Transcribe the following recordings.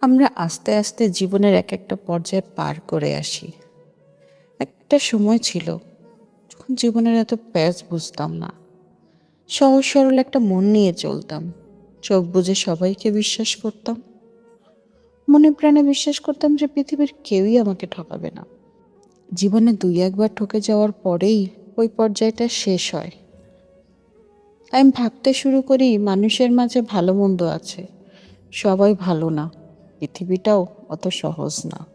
আমরা আস্তে আস্তে জীবনের এক একটা পর্যায়ে পার করে আসি। একটা সময় ছিল যখন জীবনের এত প্যাচ বুঝতাম না। সহজ সরল একটা মন নিয়ে চলতাম। চোখ বুঝে সবাইকে বিশ্বাস করতাম। মনে প্রাণে বিশ্বাস করতাম যে পৃথিবীর কেউই আমাকে ঠকাবে না। জীবনে দুই একবার ঠকে যাওয়ার পরেই ওই পর্যায়টা শেষ হয়। আমি ভাবতে শুরু করি, মানুষের মাঝে ভালো মন্দ আছে, সবাই ভালো না। পৃথিবীটাও অত সহজ না।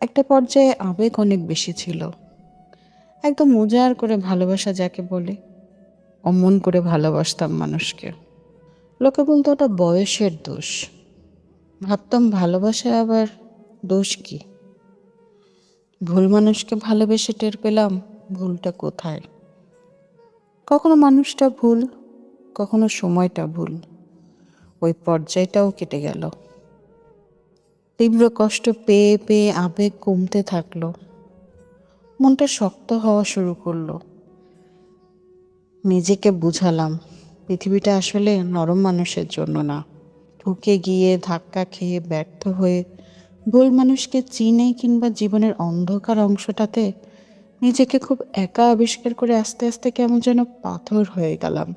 একটা পর্যায়ে আবেগ অনেক বেশি ছিল। একদম উজাড় করে ভালোবাসা যাকে বলে, অমন করে ভালোবাসতাম মানুষকে। লোকে বলতো, ওটা বয়সের দোষ। ভাবতাম ভালোবাসায় আবার দোষ কি? ভুল মানুষকে ভালোবেসে টের পেলাম, ভুলটা কোথায়? কখনো মানুষটা ভুল, কখনো সময়টা ভুল। ওই পর্যায়টাও কেটে গেল। তীব্র কষ্ট পেয়ে পেয়ে আবেগ কমতে থাকল। মনটা শক্ত হওয়া শুরু করল। নিজেকে বুঝালাম, পৃথিবীটা আসলে নরম মানুষের জন্য না। ঢুকে গিয়ে ধাক্কা খেয়ে ব্যর্থ হয়ে ভুল মানুষকে চিনে কিংবা জীবনের অন্ধকার অংশটাতে নিজেকে খুব একা আবিষ্কার করে আস্তে আস্তে কেমন যেন পাথর হয়ে গেলাম।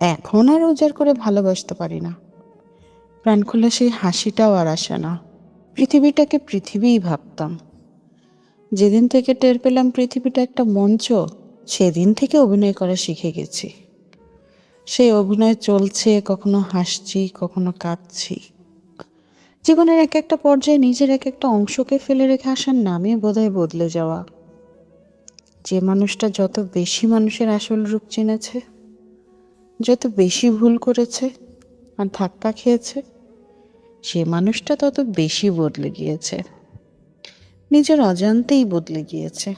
এখন আর উজাড় করে ভালোবাসতে পারি না। প্রাণ খোলা সেই হাসিটাও আর আসে না। পৃথিবীটাকে পৃথিবীই ভাবতাম। যেদিন থেকে টের পেলাম পৃথিবীটা একটা মঞ্চ, সেদিন থেকে অভিনয় করা শিখে গেছি। সেই অভিনয় চলছে, কখনো হাসছি, কখনো কাঁদছি। জীবনের এক একটা পর্যায়ে নিজের এক একটা অংশকে ফেলে রেখে আসার নামে বোধহয় বদলে যাওয়া। যে মানুষটা যত বেশি মানুষের আসল রূপ চিনেছে, যত বেশি ভুল করেছে আর ধাক্কা খেয়েছে সে মানুষটা তত বেশি বদলে গিয়েছে। নিজের অজান্তেই বদলে গিয়েছে।